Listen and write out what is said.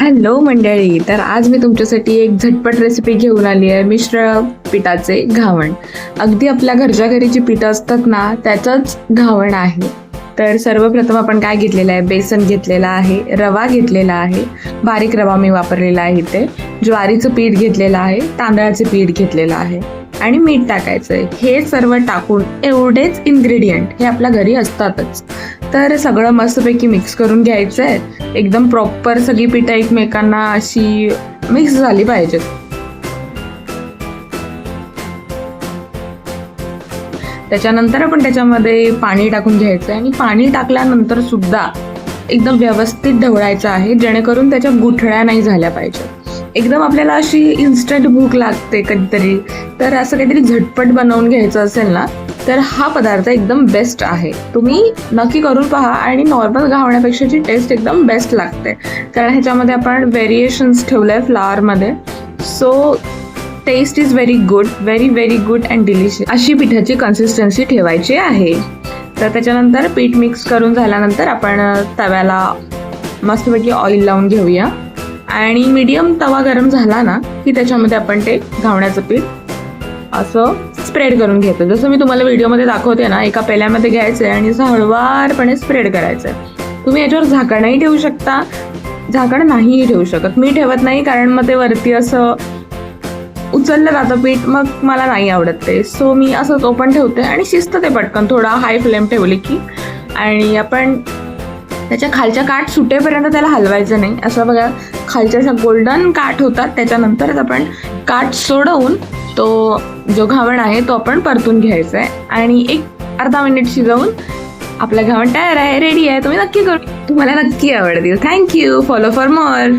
Hello मंडळी तर आज मी तुमच्यासाठी एक झटपट रेसिपी घेऊन आली आहे मिश्र पिठाचे घावण. अगदी आपल्या घरच्या घरी जी पिठं असतात ना त्याचंच घावण आहे. तर सर्वप्रथम आपण काय घेतलेलं आहे? बेसन घेतलेलं आहे रवा घेतलेला आहे बारीक रवा मी वापरलेला आहे इथे. ज्वारीचं पीठ घेतलेलं आहे तांदळाचे पीठ घेतलेलं आहे. आणि मीठ टाकायचं आहे. हे सर्व टाकून एवढेच इन्ग्रेडियंट हे आपल्या घरी असतातच. तर सगळं मस्तपैकी मिक्स करून घ्यायचं आहे एकदम प्रॉपर सगळी पिठं एकमेकांना अशी मिक्स झाली पाहिजेत. त्याच्यानंतर आपण त्याच्यामध्ये पाणी टाकून घ्यायचं आहे आणि पाणी टाकल्यानंतर सुद्धा एकदम व्यवस्थित ढवळायचं आहे जेणेकरून त्याच्या गुठळ्या नाही झाल्या पाहिजेत. एकदम आपल्याला अशी इन्स्टंट भूक लागते कधीतरी. तर असं काहीतरी झटपट बनवून घ्यायचं असेल ना तर हा पदार्थ एकदम बेस्ट आहे. तुम्ही नक्की करून पहा आणि नॉर्मल घावण्यापेक्षाची टेस्ट एकदम बेस्ट लागते. कारण ह्याच्यामध्ये आपण व्हेरिएशन्स ठेवलं आहे फ्लावरमध्ये so taste is very good very very good and delicious अशी पिठाची कन्सिस्टन्सी ठेवायची आहे. तर त्याच्यानंतर पीठ मिक्स करून झाल्यानंतर आपण तव्याला मस्तपैकी ऑइल लावून घेऊया. आणि मीडियम तवा गरम झाला ना की त्याच्यामध्ये आपण ते घावण्याचं पीठ असं स्प्रेड करून घेतो. जसं मी तुम्हाला व्हिडिओमध्ये दाखवते ना एका पेल्यामध्ये घ्यायचं आहे आणि असं हळवारपणे स्प्रेड करायचं आहे तुम्ही याच्यावर झाकणही ठेवू शकता. झाकण नाहीही ठेवू शकत. मी ठेवत नाही कारण मग ते वरती असं उचललं जातं पीठ मग मला नाही आवडत ते. सो मी असंच ओपन ठेवते आणि शिस्त ते पटकन. थोडा हाय फ्लेम ठेवली की. आणि आपण त्याच्या खालच्या काठ सुटेपर्यंत त्याला हलवायचं नाही. असं बघा खालच्या अशा गोल्डन काठ होतात त्याच्यानंतरच आपण काठ सोडवून तो जो घावण आहे तो आपण परतून घ्यायचा आहे आणि एक अर्धा मिनिट शिजवून आपलं घावण तयार आहे रेडी आहे. तुम्ही नक्की करू तुम्हाला नक्की आवडतील. Thank you follow for more